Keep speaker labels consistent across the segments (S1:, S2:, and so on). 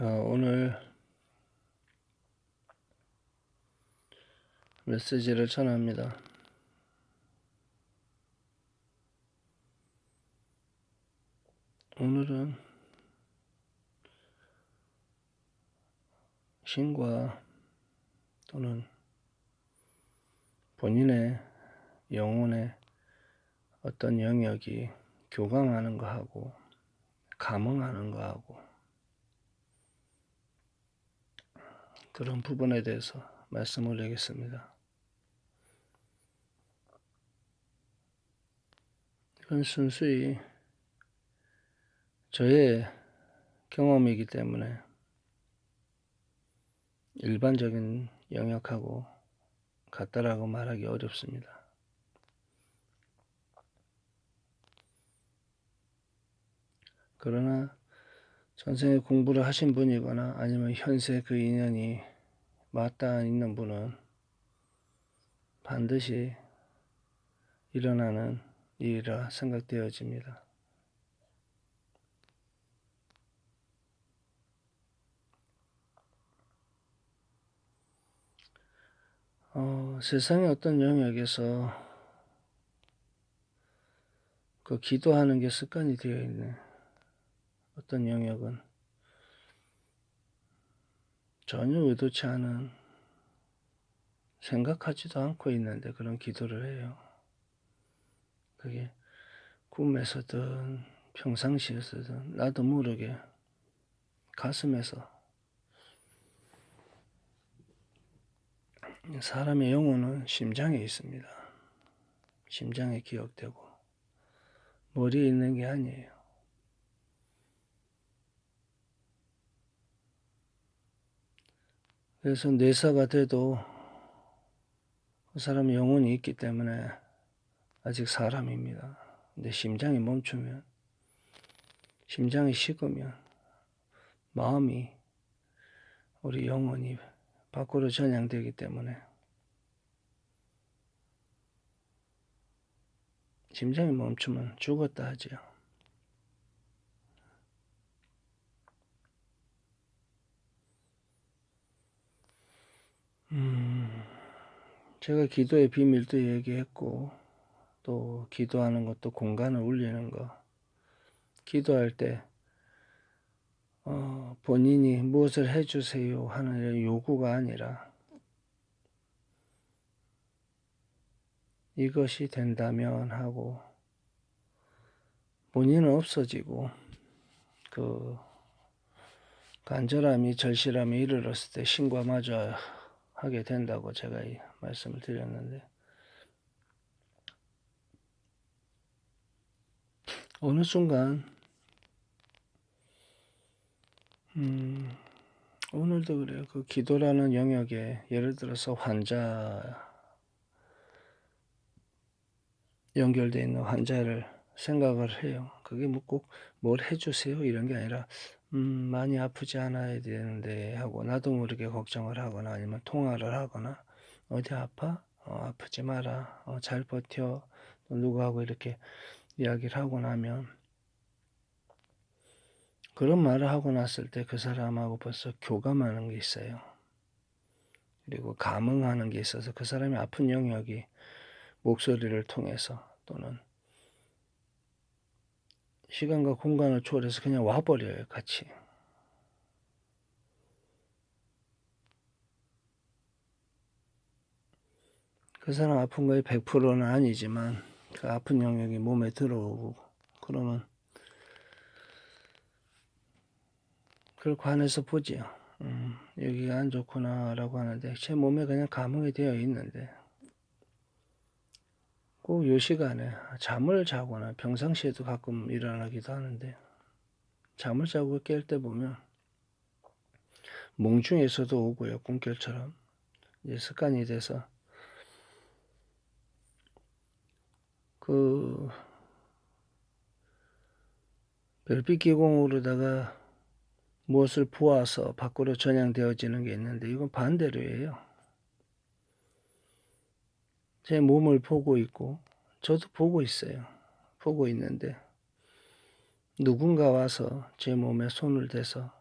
S1: 어, 오늘 메시지를 전합니다. 오늘은 신과 또는 본인의 영혼의 어떤 영역이 교감하는 거하고 감흥하는 거하고 그런 부분에 대해서 말씀을 드리겠습니다. 이건 순수히 저의 경험이기 때문에 일반적인 영역하고 같다라고 말하기 어렵습니다. 그러나 전생에 공부를 하신 분이거나 아니면 현세 그 인연이 맞닿아 있는 분은 반드시 일어나는 일이라 생각되어집니다. 어, 세상의 어떤 영역에서 그 기도하는 게 습관이 되어 있는 어떤 영역은 전혀 의도치 않은 생각하지도 않고 있는데 그런 기도를 해요. 그게 꿈에서든 평상시에서든 나도 모르게 가슴에서 사람의 영혼은 심장에 있습니다. 심장에 기억되고 머리에 있는 게 아니에요. 그래서 뇌사가 돼도 그 사람의 영혼이 있기 때문에 아직 사람입니다. 근데 심장이 멈추면, 심장이 식으면, 마음이, 우리 영혼이 밖으로 전향되기 때문에, 심장이 멈추면 죽었다 하지요. 음, 제가 기도의 비밀도 얘기했고, 또 기도하는 것도 공간을 울리는 거. 기도할 때 어, 본인이 무엇을 해주세요 하는 요구가 아니라 이것이 된다면 하고 본인은 없어지고 그 간절함이 절실함이 이르렀을 때 신과 마저 하게 된다고 제가 이 말씀을 드렸는데 어느 순간 음, 오늘도 그래요. 그 기도라는 영역에 예를 들어서 환자 연결되어 있는 환자를 생각을 해요. 그게 뭐 꼭 뭘 해주세요 이런 게 아니라 음, 많이 아프지 않아야 되는데 하고 나도 모르게 걱정을 하거나 아니면 통화를 하거나 어디 아파? 어, 아프지 마라. 어, 잘 버텨. 누구하고 이렇게 이야기를 하고 나면 그런 말을 하고 났을 때 그 사람하고 벌써 교감하는 게 있어요. 그리고 감흥하는 게 있어서 그 사람이 아픈 영역이 목소리를 통해서 또는 시간과 공간을 초월해서 그냥 와버려요, 같이. 그 사람 아픈 거의 100%는 아니지만 그 아픈 영역이 몸에 들어오고 그러면 그걸 관해서 보지요. 음, 여기가 안 좋구나라고 하는데 제 몸에 그냥 감흥이 되어 있는데 꼭요 시간에 잠을 자거나 평상시에도 가끔 일어나기도 하는데 잠을 자고 깰 때 보면 몽 중에서도 오고요 꿈결처럼 이제 습관이 돼서 그 별빛 기공으로다가 무엇을 보아서 밖으로 전향되어지는 게 있는데 이건 반대로예요. 제 몸을 보고 있고 저도 보고 있어요. 보고 있는데 누군가 와서 제 몸에 손을 대서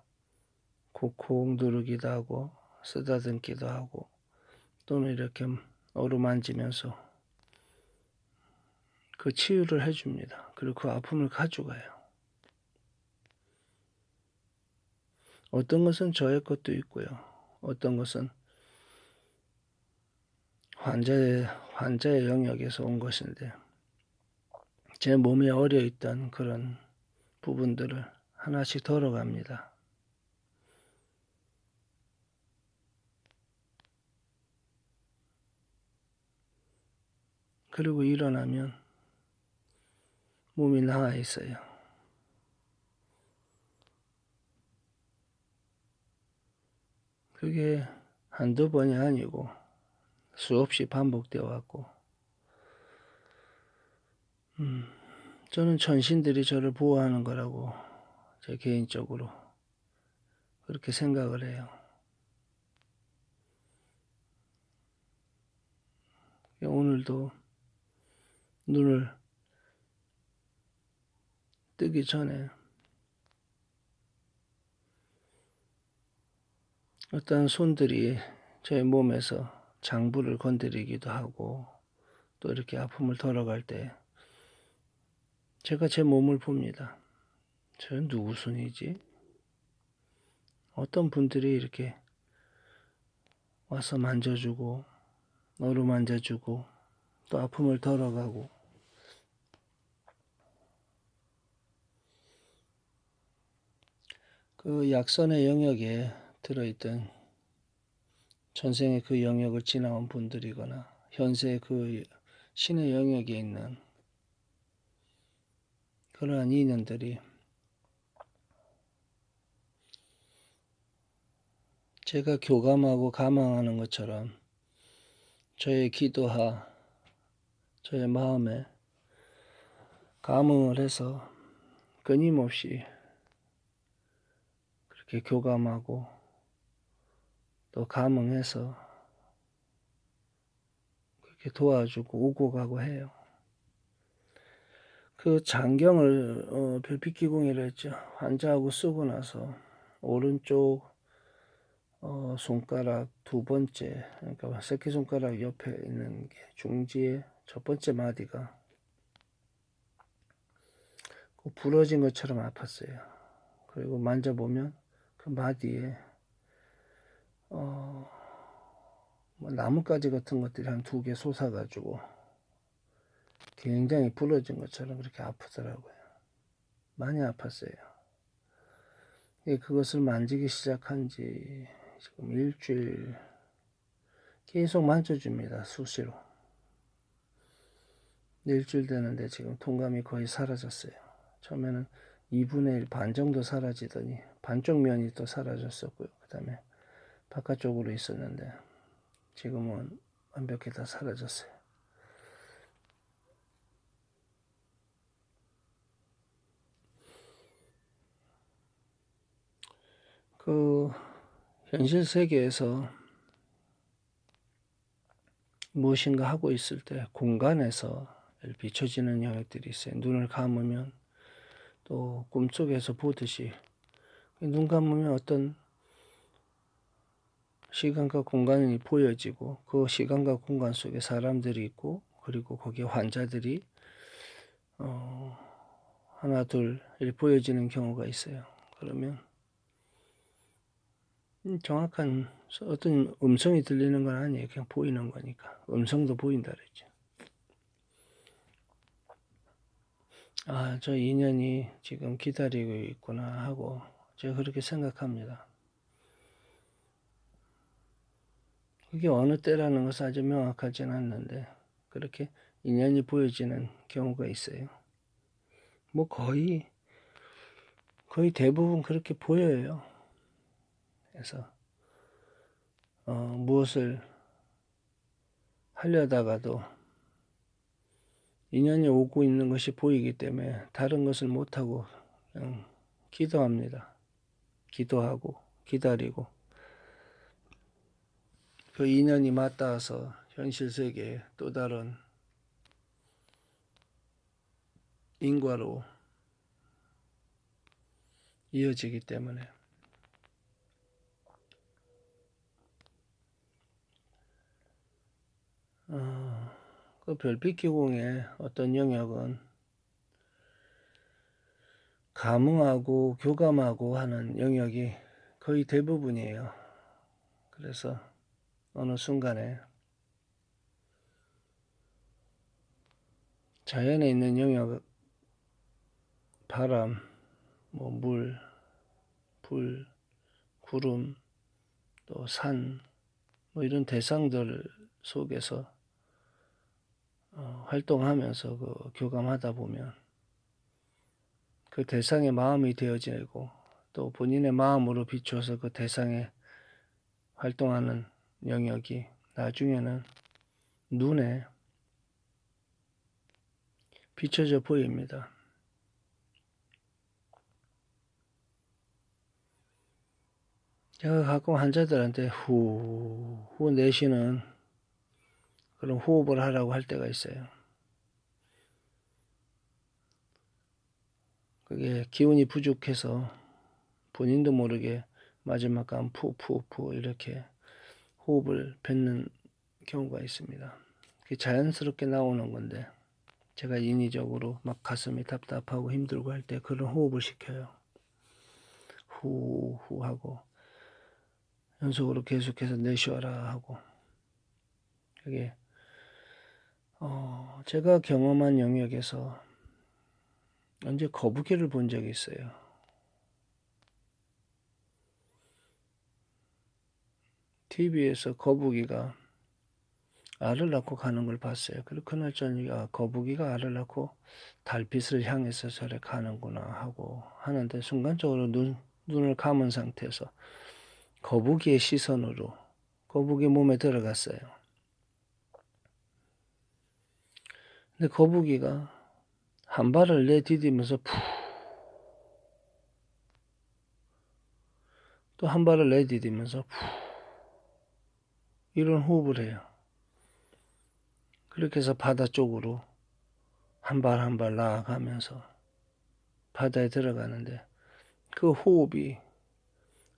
S1: 콕콕 누르기도 하고 쓰다듬기도 하고 또는 이렇게 어루만지면서 그 치유를 해줍니다. 그리고 그 아픔을 가져가요. 어떤 것은 저의 것도 있고요. 어떤 것은 환자의, 환자의 영역에서 온 것인데, 제 몸에 어려 있던 그런 부분들을 하나씩 덜어갑니다. 그리고 일어나면 몸이 나아 있어요. 그게 한두 번이 아니고 수없이 반복되어 왔고, 음, 저는 천신들이 저를 보호하는 거라고 제 개인적으로 그렇게 생각을 해요. 오늘도 눈을 뜨기 전에 어떤 손들이 제 몸에서 장부를 건드리기도 하고 또 이렇게 아픔을 덜어갈 때 제가 제 몸을 봅니다. 저 누구 손이지? 어떤 분들이 이렇게 와서 만져주고 어루만져주고 또 아픔을 덜어가고 그 약선의 영역에 들어있던 전생의 그 영역을 지나온 분들이거나 현세의 그 신의 영역에 있는 그러한 인연들이 제가 교감하고 감항하는 것처럼 저의 기도하, 저의 마음에 감흥을 해서 끊임없이 그렇게 교감하고 또 감흥해서 그렇게 도와주고 오고 가고 해요. 그 장경을 어, 별빛기공이라 했죠. 환자하고 쓰고 나서 오른쪽 어, 손가락 두 번째, 그러니까 새끼손가락 옆에 있는 게 중지의 첫 번째 마디가 그 부러진 것처럼 아팠어요. 그리고 만져보면 그 마디에 어, 뭐 나뭇가지 같은 것들이 한 두 개 솟아가지고 굉장히 부러진 것처럼 그렇게 아프더라고요. 많이 아팠어요. 그것을 만지기 시작한 지 지금 일주일 계속 만져줍니다. 수시로. 일주일 되는데 지금 통감이 거의 사라졌어요. 처음에는 2분의 1 반 정도 사라지더니 반쪽 면이 또 사라졌었고요. 그 다음에 바깥쪽으로 있었는데 지금은 완벽히 다 사라졌어요. 그 현실 세계에서 무엇인가 하고 있을 때 공간에서 비춰지는 영역들이 있어요. 눈을 감으면 또 꿈속에서 보듯이 눈 감으면 어떤 시간과 공간이 보여지고 그 시간과 공간 속에 사람들이 있고 그리고 거기에 환자들이 어 하나 둘 이렇게 보여지는 경우가 있어요. 그러면 음, 정확한 어떤 음성이 들리는 건 아니에요. 그냥 보이는 거니까. 음성도 보인다 그랬죠. 아, 저 인연이 지금 기다리고 있구나 하고 제가 그렇게 생각합니다. 그게 어느 때라는 것은 아주 명확하진 않는데 그렇게 인연이 보여지는 경우가 있어요. 뭐 거의 거의 대부분 그렇게 보여요. 그래서 어, 무엇을 하려다가도 인연이 오고 있는 것이 보이기 때문에 다른 것을 못하고 그냥 기도합니다. 기도하고 기다리고 그 인연이 맞닿아서 현실 세계에 또 다른 인과로 이어지기 때문에 어, 그 별빛기공의 어떤 영역은 감흥하고 교감하고 하는 영역이 거의 대부분이에요. 그래서 어느 순간에 자연에 있는 영역, 바람, 뭐 물, 불, 구름, 또 산, 뭐 이런 대상들 속에서 어, 활동하면서 그 교감하다 보면 그 대상의 마음이 되어지고 또 본인의 마음으로 비추어서 그 대상에 활동하는 영역이 나중에는 눈에 비춰져 보입니다. 제가 가끔 환자들한테 후, 후 내쉬는 그런 호흡을 하라고 할 때가 있어요. 그게 기운이 부족해서 본인도 모르게 마지막 간 푸푸푸 이렇게 호흡을 뱉는 경우가 있습니다. 그게 자연스럽게 나오는 건데 제가 인위적으로 막 가슴이 답답하고 힘들고 할 때 그런 호흡을 시켜요. 후후 하고 연속으로 계속해서 내쉬어라 하고 그게 어 제가 경험한 영역에서 언제 거북이를 본 적이 있어요. TV에서 거북이가 알을 낳고 가는 걸 봤어요. 그리고 그날 저녁에 아, 거북이가 알을 낳고 달빛을 향해서 저래 가는구나 하고 하는데 순간적으로 눈, 눈을 감은 상태에서 거북이의 시선으로 거북이 몸에 들어갔어요. 근데 거북이가 한 발을 내디디면서 푹 또 한 발을 내디디면서 푹 이런 호흡을 해요. 그렇게 해서 바다 쪽으로 한 발 한 발 나아가면서 바다에 들어가는데 그 호흡이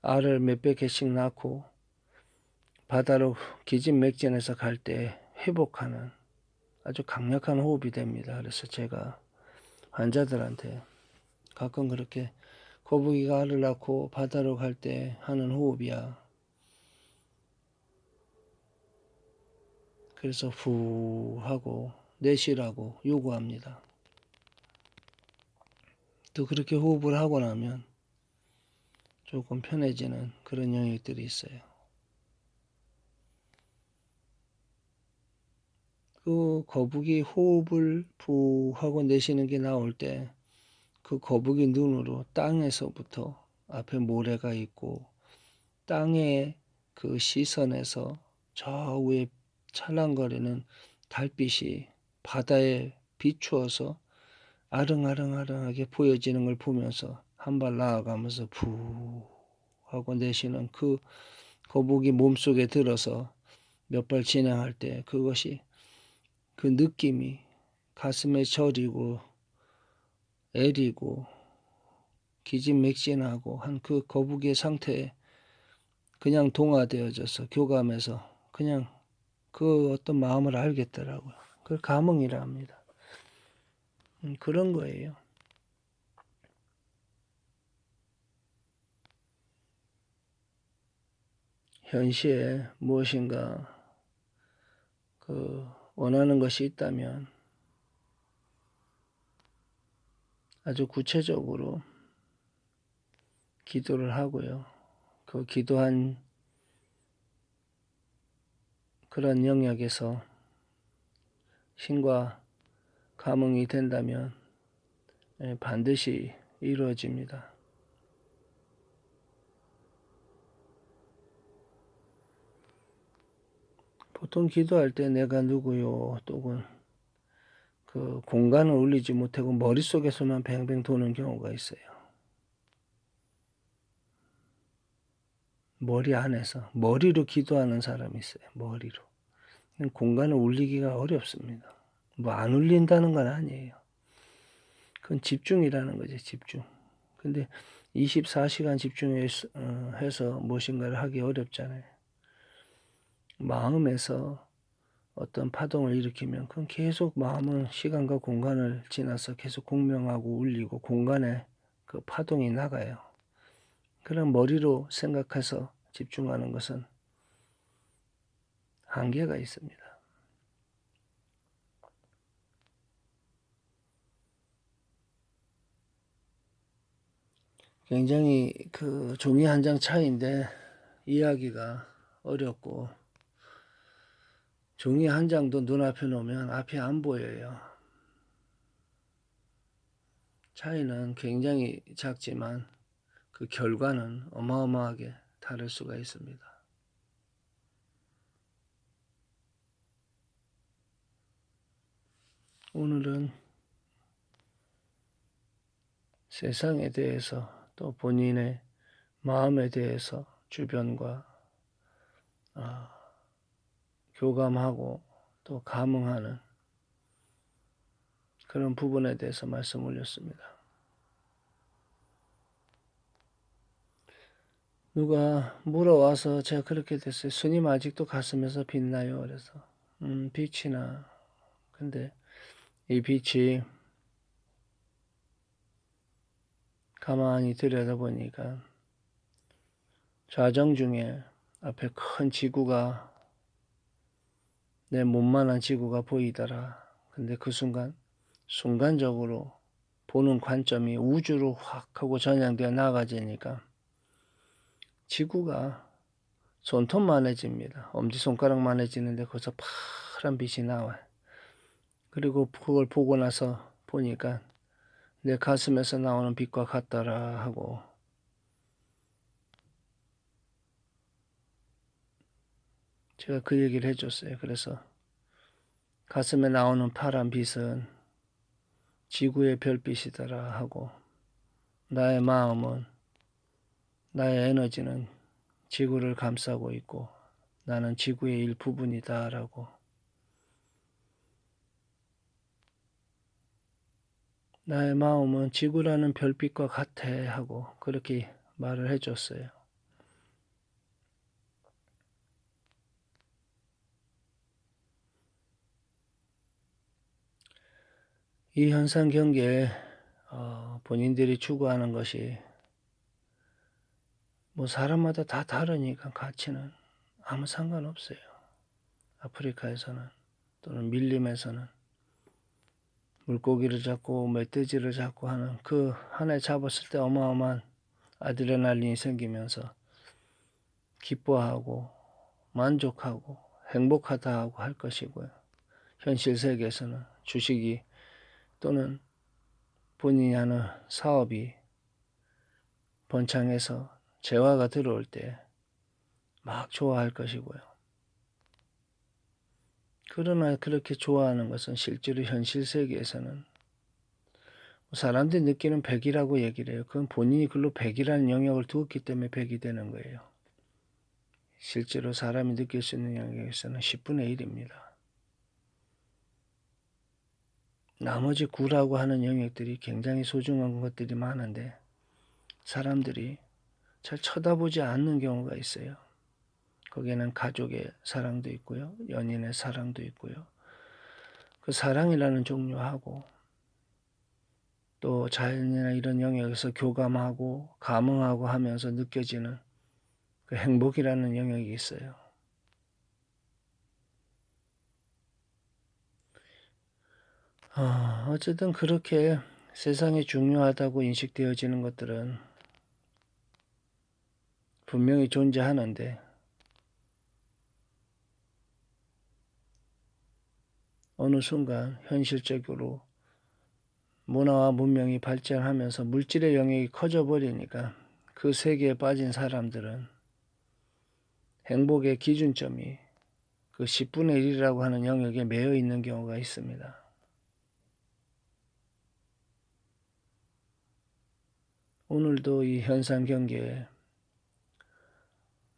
S1: 알을 몇백 개씩 낳고 바다로 기진맥진해서 갈 때 회복하는 아주 강력한 호흡이 됩니다. 그래서 제가 환자들한테 가끔 그렇게 거북이가 알을 낳고 바다로 갈 때 하는 호흡이야. 그래서 후 하고 내쉬라고 요구합니다. 또 그렇게 호흡을 하고 나면 조금 편해지는 그런 영역들이 있어요. 그 거북이 호흡을 부 하고 내쉬는 게 나올 때 그 거북이 눈으로 땅에서부터 앞에 모래가 있고 땅의 그 시선에서 저 위에 찰랑거리는 달빛이 바다에 비추어서 아릉아릉아릉하게 보여지는 걸 보면서 한 발 나아가면서 푸 하고 내쉬는 그 거북이 몸속에 들어서 몇 발 진행할 때 그것이 그 느낌이 가슴에 저리고 애리고 기진맥진하고 한 그 거북이의 상태에 그냥 동화되어져서 교감해서 그냥 그 어떤 마음을 알겠더라고요. 그걸 감흥이라 합니다. 음, 그런 거예요. 현시에 무엇인가 그 원하는 것이 있다면 아주 구체적으로 기도를 하고요. 그 기도한 그런 영역에서 신과 감흥이 된다면 예, 반드시 이루어집니다. 보통 기도할 때 내가 누구요 또는 그 공간을 울리지 못하고 머릿속에서만 뱅뱅 도는 경우가 있어요. 머리 안에서 머리로 기도하는 사람이 있어요. 머리로. 공간을 울리기가 어렵습니다. 뭐 안 울린다는 건 아니에요. 그건 집중이라는 거죠. 집중. 근데 24시간 집중해서 어, 무엇인가를 하기 어렵잖아요. 마음에서 어떤 파동을 일으키면 그건 계속 마음은 시간과 공간을 지나서 계속 공명하고 울리고 공간에 그 파동이 나가요. 그런 머리로 생각해서 집중하는 것은 한계가 있습니다. 굉장히 그 종이 한 장 차이인데 이해하기가 어렵고 종이 한 장도 눈앞에 놓으면 앞이 안 보여요. 차이는 굉장히 작지만 그 결과는 어마어마하게 다를 수가 있습니다. 오늘은 세상에 대해서 또 본인의 마음에 대해서 주변과 아, 교감하고 또 감흥하는 그런 부분에 대해서 말씀 올렸습니다. 누가 물어와서 제가 그렇게 됐어요. 스님 아직도 가슴에서 빛나요. 그래서 음 빛이 나. 근데 이 빛이 가만히 들여다보니까 좌정 중에 앞에 큰 지구가 내 몸만한 지구가 보이더라. 근데 그 순간 순간적으로 보는 관점이 우주로 확 하고 전향되어 나가지니까 지구가 손톱만해집니다. 엄지손가락만해지는데 거기서 파란 빛이 나와요. 그리고 그걸 보고 나서 보니까 내 가슴에서 나오는 빛과 같더라 하고 제가 그 얘기를 해줬어요. 그래서 가슴에 나오는 파란 빛은 지구의 별빛이더라 하고 나의 마음은 나의 에너지는 지구를 감싸고 있고 나는 지구의 일부분이다라고 나의 마음은 지구라는 별빛과 같아 하고 그렇게 말을 해줬어요. 이 현상 경계에 어, 본인들이 추구하는 것이 뭐 사람마다 다 다르니까 가치는 아무 상관없어요. 아프리카에서는 또는 밀림에서는 물고기를 잡고 멧돼지를 잡고 하는 그 하나에 잡았을 때 어마어마한 아드레날린이 생기면서 기뻐하고 만족하고 행복하다 하고 할 것이고요. 현실 세계에서는 주식이 또는 본인이 하는 사업이 번창해서 재화가 들어올 때 막 좋아할 것이고요. 그러나 그렇게 좋아하는 것은 실제로 현실 세계에서는 사람들이 느끼는 백이라고 얘기를 해요. 그건 본인이 글로 백이라는 영역을 두었기 때문에 백이 되는 거예요. 실제로 사람이 느낄 수 있는 영역에서는 10분의 1입니다. 나머지 9라고 하는 영역들이 굉장히 소중한 것들이 많은데 사람들이 잘 쳐다보지 않는 경우가 있어요. 거기에는 가족의 사랑도 있고요. 연인의 사랑도 있고요. 그 사랑이라는 종류하고 또 자연이나 이런 영역에서 교감하고 감흥하고 하면서 느껴지는 그 행복이라는 영역이 있어요. 어, 어쨌든 그렇게 세상에 중요하다고 인식되어지는 것들은 분명히 존재하는데 어느 순간 현실적으로 문화와 문명이 발전하면서 물질의 영역이 커져 버리니까 그 세계에 빠진 사람들은 행복의 기준점이 그 10분의 1이라고 하는 영역에 매여 있는 경우가 있습니다. 오늘도 이 현상 경계에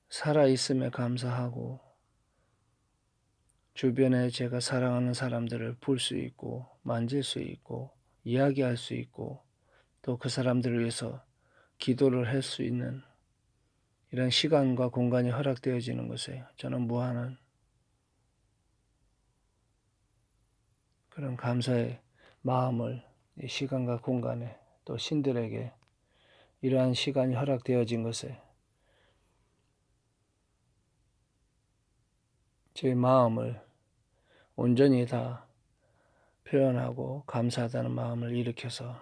S1: 살아있음에 감사하고 주변에 제가 사랑하는 사람들을 볼 수 있고 만질 수 있고 이야기할 수 있고 또 그 사람들을 위해서 기도를 할 수 있는 이런 시간과 공간이 허락되어지는 것에 저는 무한한 그런 감사의 마음을 이 시간과 공간에 또 신들에게 이러한 시간이 허락되어진 것에 제 마음을 온전히 다 표현하고 감사하다는 마음을 일으켜서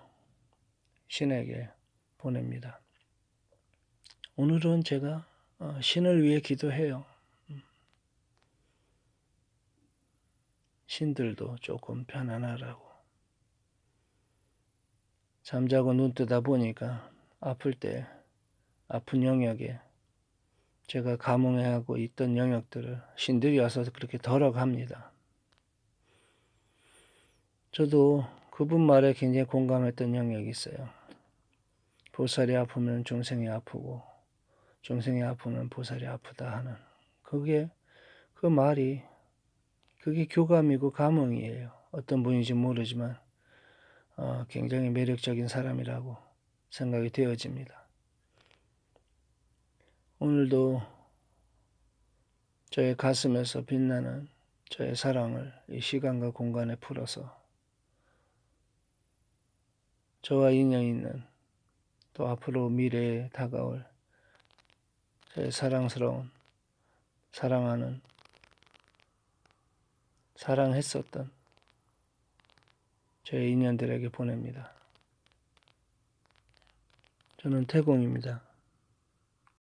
S1: 신에게 보냅니다. 오늘은 제가 어, 신을 위해 기도해요. 음. 신들도 조금 편안하라고. 잠자고 눈 뜨다 보니까 아플 때 아픈 영역에 제가 감흥하고 있던 영역들을 신들이 와서 그렇게 덜어갑니다. 저도 그분 말에 굉장히 공감했던 영역이 있어요. 보살이 아프면 중생이 아프고 중생이 아프면 보살이 아프다 하는 그게 그 말이 그게 교감이고 감흥이에요. 어떤 분인지 모르지만 어, 굉장히 매력적인 사람이라고 생각이 되어집니다. 오늘도 저의 가슴에서 빛나는 저의 사랑을 이 시간과 공간에 풀어서 저와 인연 있는 또 앞으로 미래에 다가올 저의 사랑스러운 사랑하는 사랑했었던 저의 인연들에게 보냅니다. 저는 태공입니다.